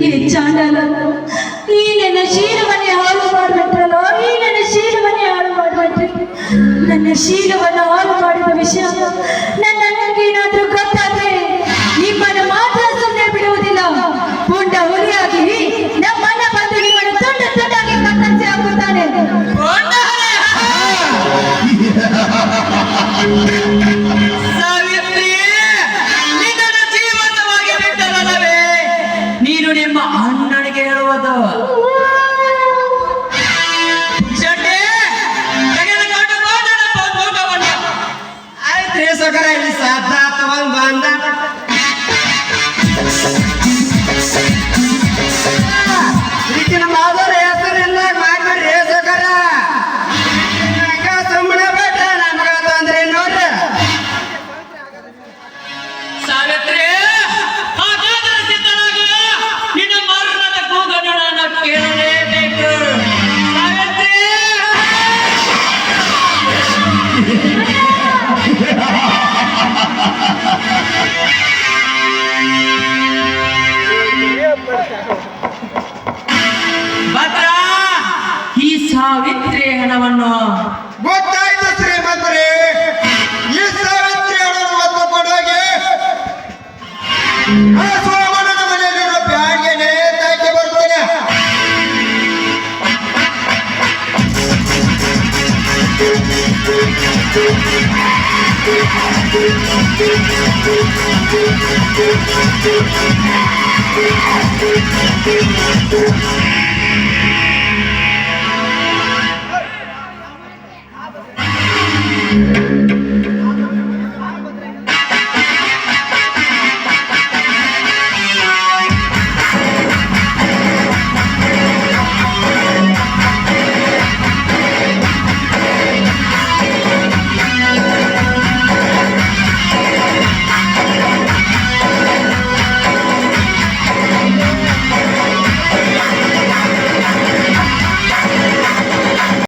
ಈ ಚಾಂಡಲ, ಈ ನನ್ನ ಶೀಲವನ್ನೇ ಹಾಳು ಮಾಡಿಬಿಟ್ರಲ್ಲ ಈ ನನ್ನ ಶೀಲವನ್ನೇ ಹಾಳು ಮಾಡಿಬಿಟ್ರಿ ನನ್ನ ಶೀಲವನ್ನು ಹಾಳು ಮಾಡಿದ ವಿಷಯ ನನ್ನ sacar ಸಾವಿತ್ರಿ ಹಣವನ್ನು ಗೊತ್ತಾಯ್ತು ಶ್ರೀಮಂತ್ರಿ ಈ ಸಾವಿತ್ರಿ ಹಣವನ್ನು ಒತ್ತು ಕೊಡೋಗೆ ಸೋಮಣ್ಣನ ಮನೆಯಲ್ಲಿರೋ ಬ್ಯಾಡ್ಗೆ ನೇತಾಕಿ ಬರ್ತೇನೆ Thank.